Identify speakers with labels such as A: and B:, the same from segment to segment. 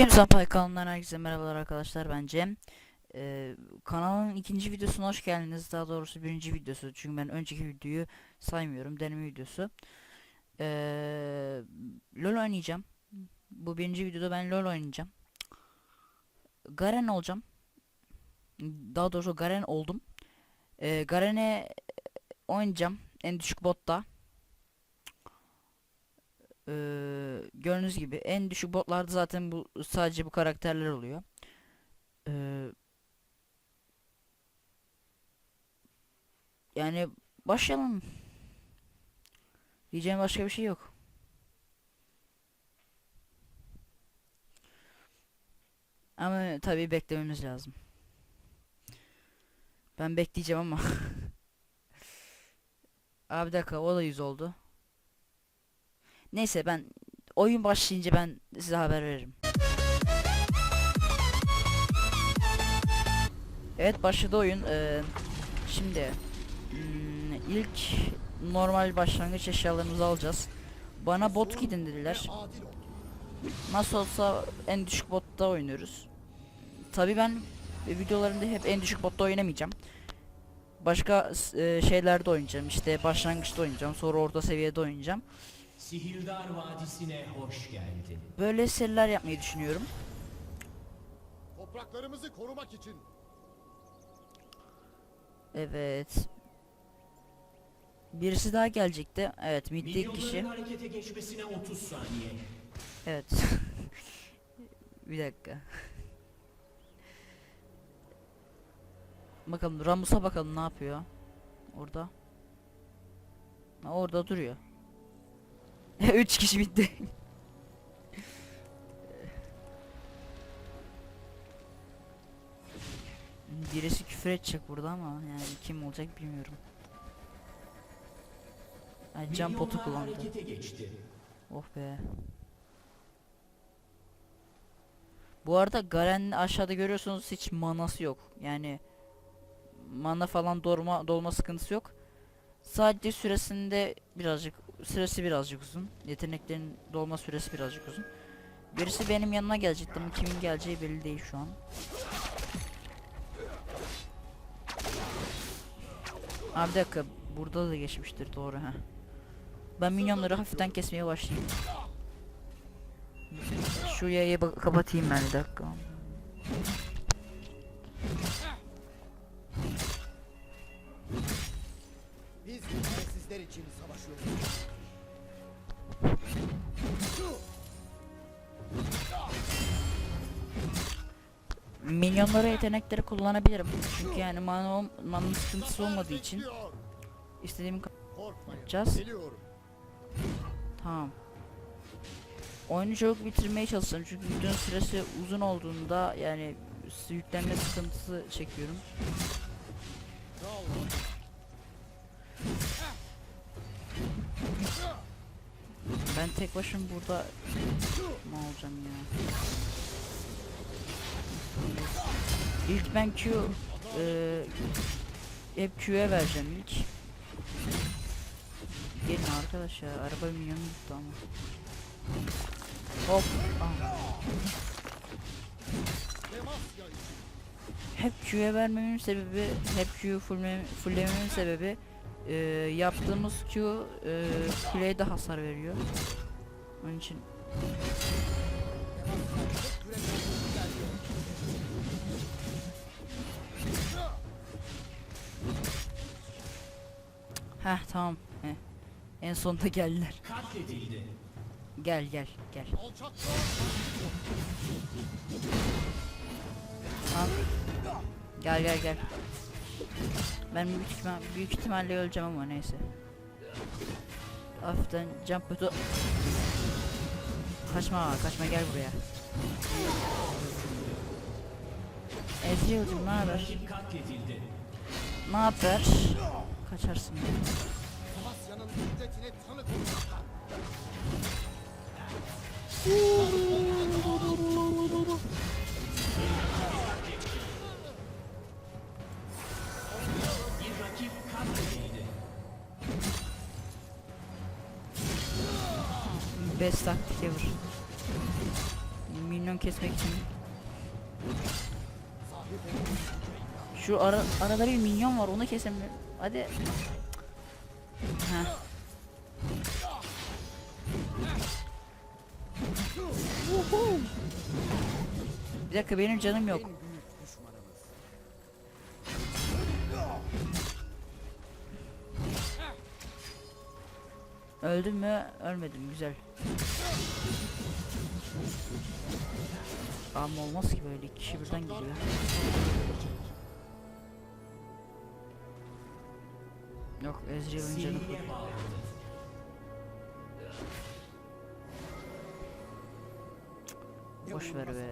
A: James Ampay kanalından herkese merhabalar arkadaşlar ben Cem. Ee, kanalın ikinci videosuna hoş geldiniz. Daha doğrusu birinci videosu. Çünkü ben önceki videoyu saymıyorum. Deneme videosu. Ee, LoL oynayacağım. Bu birinci videoda ben LoL oynayacağım. Garen olacağım. Daha doğrusu Garen oldum. Ee, Garen'e oynayacağım. En düşük botta. Ee, gördüğünüz gibi en düşük botlarda zaten bu sadece bu karakterler oluyor. Ee, yani başlayalım. Diyeceğim başka bir şey yok. Ama tabii beklememiz lazım. Ben bekleyeceğim ama. Abi dakika o da 100 oldu. Neyse ben oyun başlayınca ben size haber veririm. Evet başladı oyun. Ee, şimdi hmm, ilk normal başlangıç eşyalarımızı alacağız. Bana bot gidin dediler. Nasıl olsa en düşük botta oynuyoruz. Tabi ben videolarımda hep en düşük botta oynamayacağım. Başka e, şeylerde oynayacağım. İşte başlangıçta oynayacağım. Sonra orta seviyede oynayacağım.
B: Sihirdar Vadisi'ne hoş geldin.
A: Böyle seriler yapmayı düşünüyorum.
C: Topraklarımızı korumak için
A: Evet. Birisi daha gelecekti. Evet,
B: Milyonların
A: kişi.
B: harekete geçmesine 30 saniye.
A: Evet. Bir dakika. Bakalım Ramus'a bakalım ne yapıyor. Orada. Ha, orada duruyor. Üç kişi bitti. Birisi küfür edecek burada ama yani kim olacak bilmiyorum. Ha, can potu kullandı. Oh be. Bu arada Garen'in aşağıda görüyorsunuz hiç manası yok. Yani mana falan dolma dolma sıkıntısı yok. Sadece süresinde birazcık süresi birazcık uzun. Yeteneklerin dolma süresi birazcık uzun. Birisi benim yanıma gelecekti ama kimin geleceği belli değil şu an. Abi bir dakika burada da geçmiştir doğru ha. Ben minyonları hafiften kesmeye başlayayım. Şu yayı kapatayım ben bir dakika. Minyonlara yetenekleri kullanabilirim. Çünkü yani mana, mana sıkıntısı olmadığı için
C: Korkmayın.
A: yapacağız. Tamam. Oyunu çabuk bitirmeye çalışacağım çünkü videonun süresi uzun olduğunda yani yüklenme sıkıntısı çekiyorum. Ben tek başım burada ne olacağım ya? İlk ben Q e, hep Q'ye vereceğim ilk. Gelin arkadaş ya araba minyonu gitti ama. Hop. ah. Hep Q'ye vermemin sebebi, hep Q'yu fulllememin sebebi e, yaptığımız Q e, kuleye de hasar veriyor. Onun için Heh tamam. Heh. En sonunda geldiler. Gel gel gel. Tamam. Gel gel gel. Ben büyük, ihtimal, büyük ihtimalle öleceğim ama neyse. Hafiften jump putu. Kaçma kaçma gel buraya. Ezreal'cım ne haber? Ne haber? Kaçarsın.
C: Demasya'nın şiddetine tanık.
A: Best taktik ever. Minyon kesmek için. Şu ara, arada bir minyon var onu kesemiyorum. Hadi. Bir dakika benim canım yok. Öldüm mü? Ölmedim. Güzel. Ama olmaz ki böyle iki kişi birden gidiyor. Yok Ezreal'ın canı full. Boş ver be.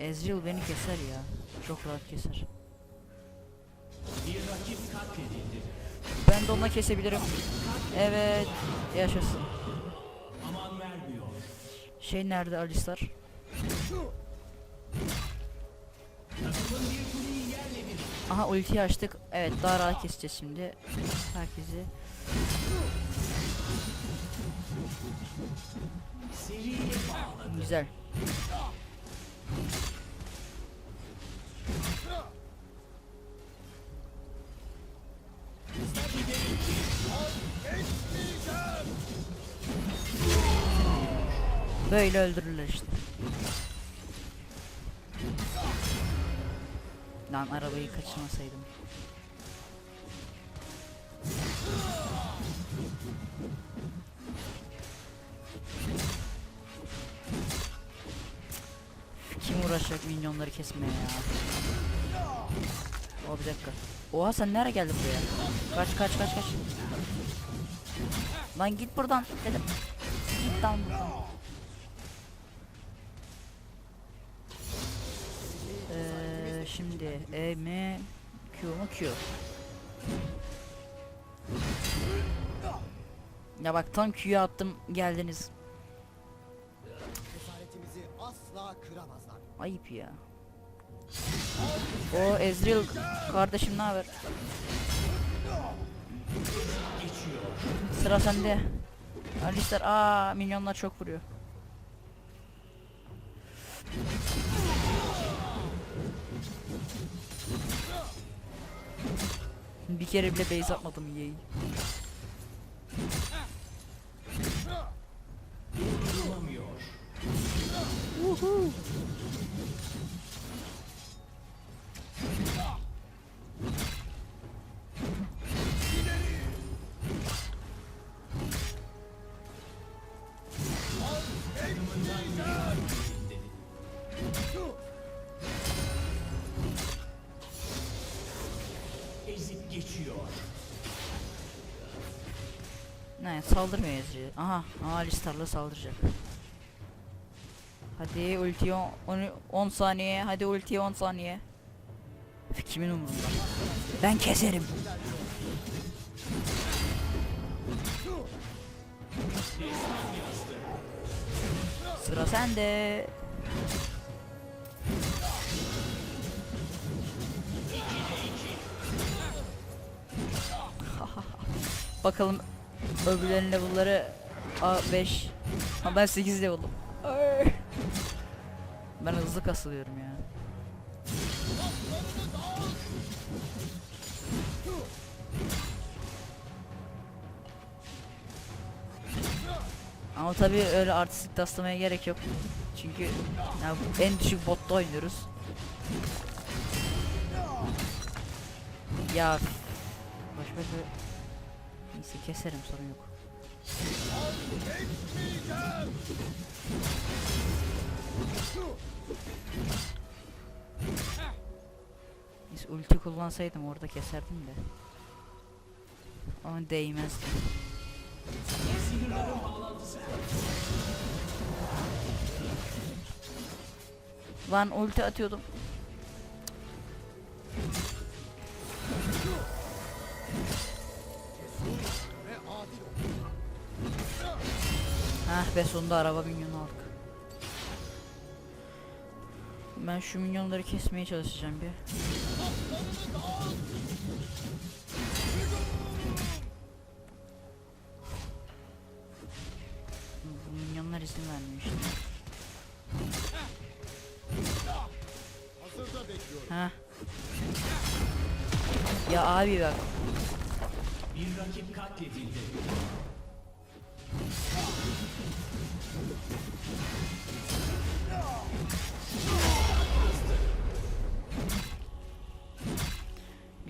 A: Ezreal beni keser ya. Çok rahat keser. Ben de onunla kesebilirim. Evet. Yaşasın. Şey nerede Alistar? Aha ultiyi açtık. Evet daha rahat keseceğiz şimdi. Herkesi. Güzel. Böyle öldürürler işte. Lan arabayı kaçırmasaydım. Kim uğraşacak minyonları kesmeye ya? O bir dakika. Oha sen nereye geldin buraya? Kaç kaç kaç kaç. Lan git buradan dedim. Git lan buradan. Şimdi E mi Q mu Q? Ya bak tam Q'yu attım geldiniz.
C: Cesaretimizi asla kıramazlar.
A: Ayıp ya. O Ezreal kardeşim ne haber? Sıra sende. Alistar aa minyonlar çok vuruyor. Bir kere bile base atmadım yeği.
B: Duramıyor. Takımından
A: Ne saldırmıyor Ezreal. Aha, Alistar'la saldıracak. Hadi ultiye 10 saniye. Hadi ultiye 10 saniye. Kimin umurunda? Ben keserim. Sıra sende. Bakalım öbürlerin level'ları A5. Ha ben 8 level'ım. Ben hızlı kasılıyorum ya. Ama tabii öyle artistik taslamaya gerek yok. Çünkü ya en düşük botta oynuyoruz. Ya Boş ver ver. Neyse keserim sorun yok. Neyse ulti kullansaydım orada keserdim de. Ama değmezdi. Lan ulti atıyordum. Heh be sonunda araba minyonu aldık. Ben şu minyonları kesmeye çalışacağım bir. Minyonlar izin vermiyor işte. Ha. Ya abi bak.
B: Bir rakip katledildi.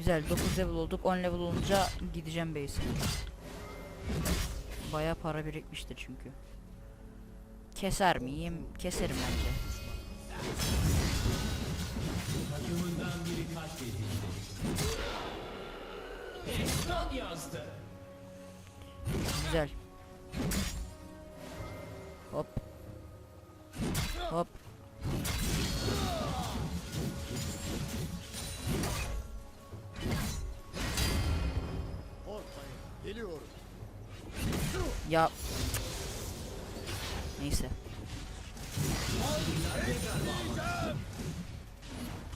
A: Güzel 9 level olduk 10 level olunca gideceğim base'e. Baya para birikmiştir çünkü. Keser miyim? Keserim bence. Güzel. Hop. Hop.
C: Geliyorum.
A: Ya. Neyse.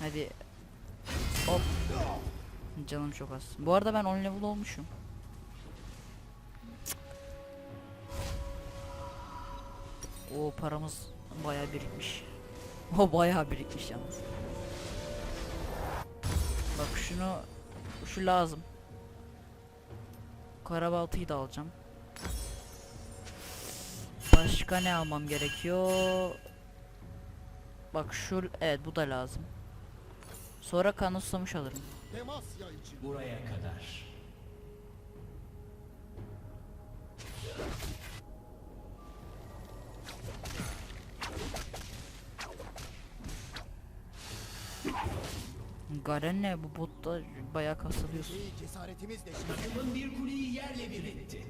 A: Hadi. Hop. Canım çok az. Bu arada ben 10 level olmuşum. O paramız bayağı birikmiş. O bayağı birikmiş yalnız. Bak şunu şu lazım. Karabaltayı da alacağım. Başka ne almam gerekiyor? Bak şu evet bu da lazım. Sonra kan alırım.
B: Buraya kadar.
A: Garen ne bu botta bayağı kasılıyorsun.
C: İyi cesaretimizle.
B: Takımın bir kuleyi yerle bir etti.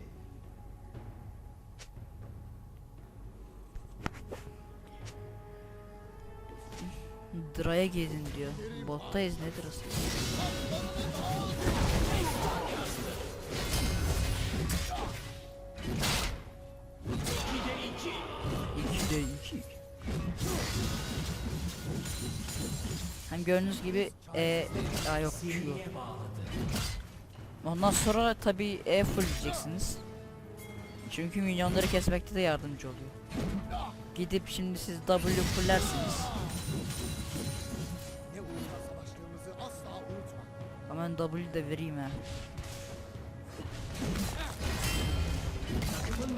A: Dra'ya gezin diyor. Bottayız nedir aslında? Hem gördüğünüz gibi e Aa yok Q. Ondan sonra tabi E full diyeceksiniz. Çünkü milyonları kesmekte de yardımcı oluyor. Gidip şimdi siz W fullersiniz. Hemen W de vereyim ha.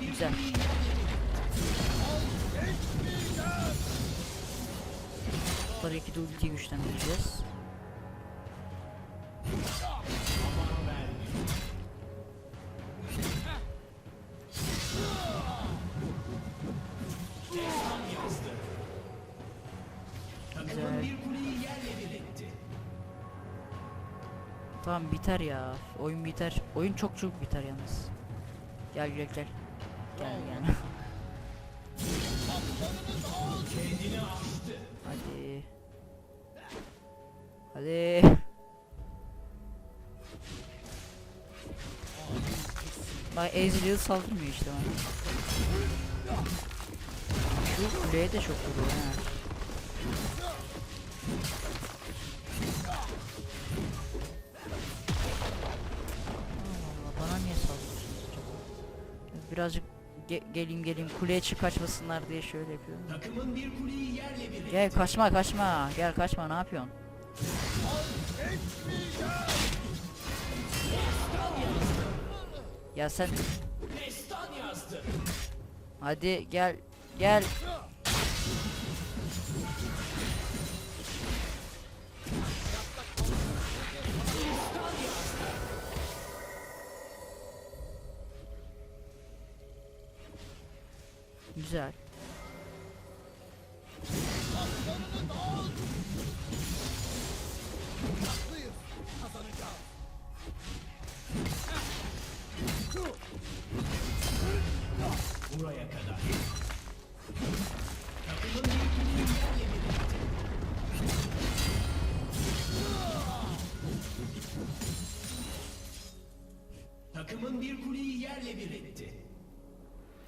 A: Güzel. Tabii ki de ultiyi güçlendireceğiz. Tamam biter ya. Oyun biter. Oyun çok çok biter yalnız. Gel gel gel. Gel gel.
B: Kendini aştı.
A: Hadi. Hadi. Bak Ezreal saldırmıyor işte bana. Şu kuleye de çok vuruyor ha. Birazcık ge- geleyim geleyim kuleye çık kaçmasınlar diye şöyle yapıyorum.
B: Takımın bir kuleyi yerle bir.
A: Gel kaçma kaçma. Gel kaçma ne yapıyorsun? Ya sen hadi gel gel. Güzel.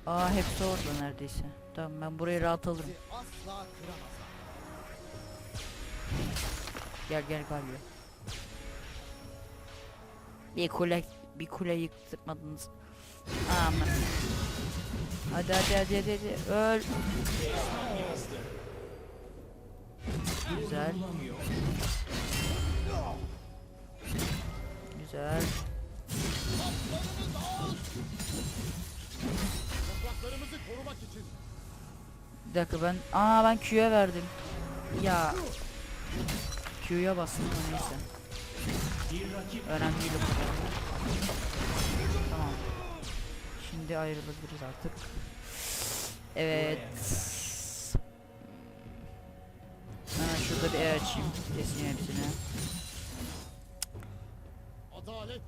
A: Aa hepsi orada neredeyse. Tamam ben burayı rahat alırım. Gel gel Galio. Bir kule bir kule yıktırmadınız. Aman. Hadi hadi hadi hadi, hadi. öl. Güzel. Güzel.
C: Topraklarımızı korumak için
A: Bir dakika ben aa ben Q'ya verdim. Ya Q'ya bastım ama neyse. Önemli değil kadar. Tamam. Şimdi ayrılabiliriz artık. Evet. Hemen şurada bir E açayım. Keseyim hepsini.
C: adalet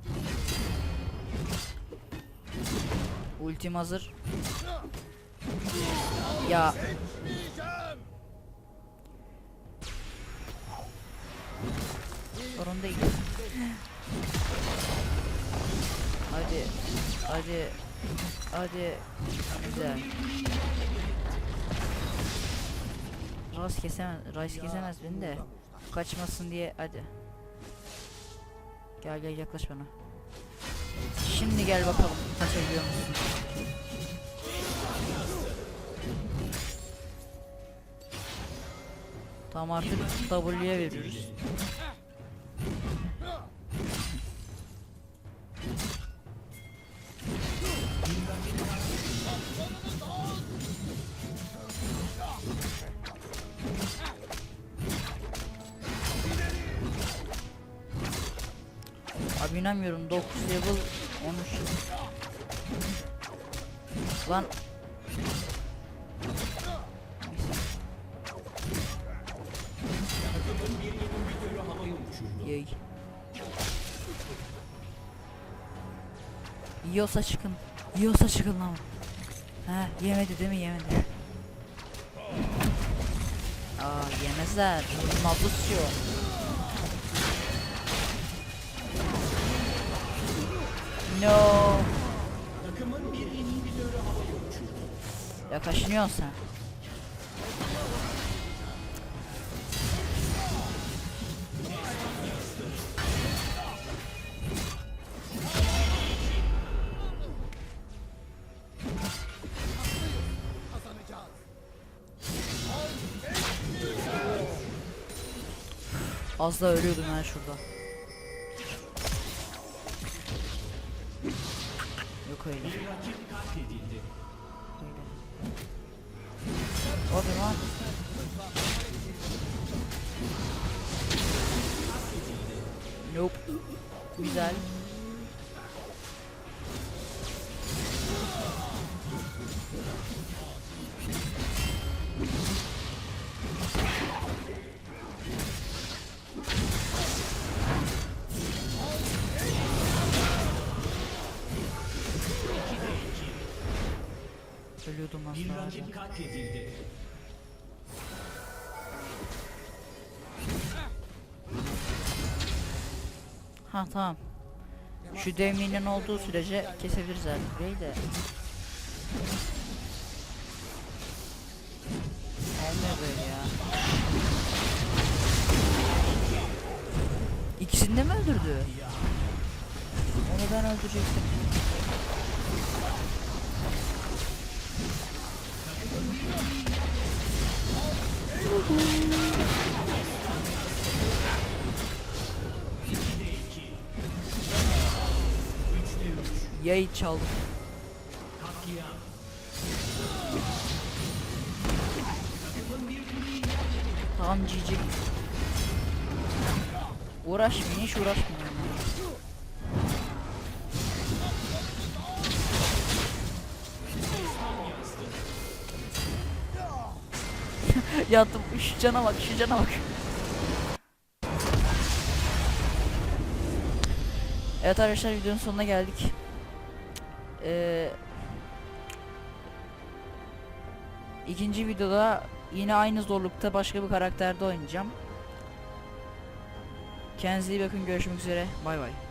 A: Ultim hazır. Ya sorun değil. Hadi. Hadi. Hadi. Güzel. Ras kesemez. Rice kesemez beni de. Kaçmasın diye hadi. Gel gel yaklaş bana. Şimdi gel bakalım kaçabiliyor musun? Tamam artık W'ye veriyoruz. Abi inanmıyorum 9 level 13 Lan. Yay. Yiyorsa çıkın. Yiyorsa çıkın lan. He yemedi değil mi yemedi. Aa yemezler. Mabus yiyor. No.
B: Takımın bir inhibitörü havaya uçurdu.
A: Ya kaşınıyorsun sen. Az da ölüyordum ben şurada.
B: Katledildi.
A: Hadi lan. Nope. Güzel. Tamam. Şu dev minyon olduğu sürece kesebiliriz artık burayı da. Böyle ya. İkisini de mi öldürdü? Onu ben öldürecektim. Yayı çaldım. Tamam GG. Uğraşmayın hiç uğraşmayın. Yattım şu cana bak şu cana bak. Evet arkadaşlar videonun sonuna geldik. Ee, ikinci videoda yine aynı zorlukta başka bir karakterde oynayacağım. Kendinize iyi bakın görüşmek üzere bay bay.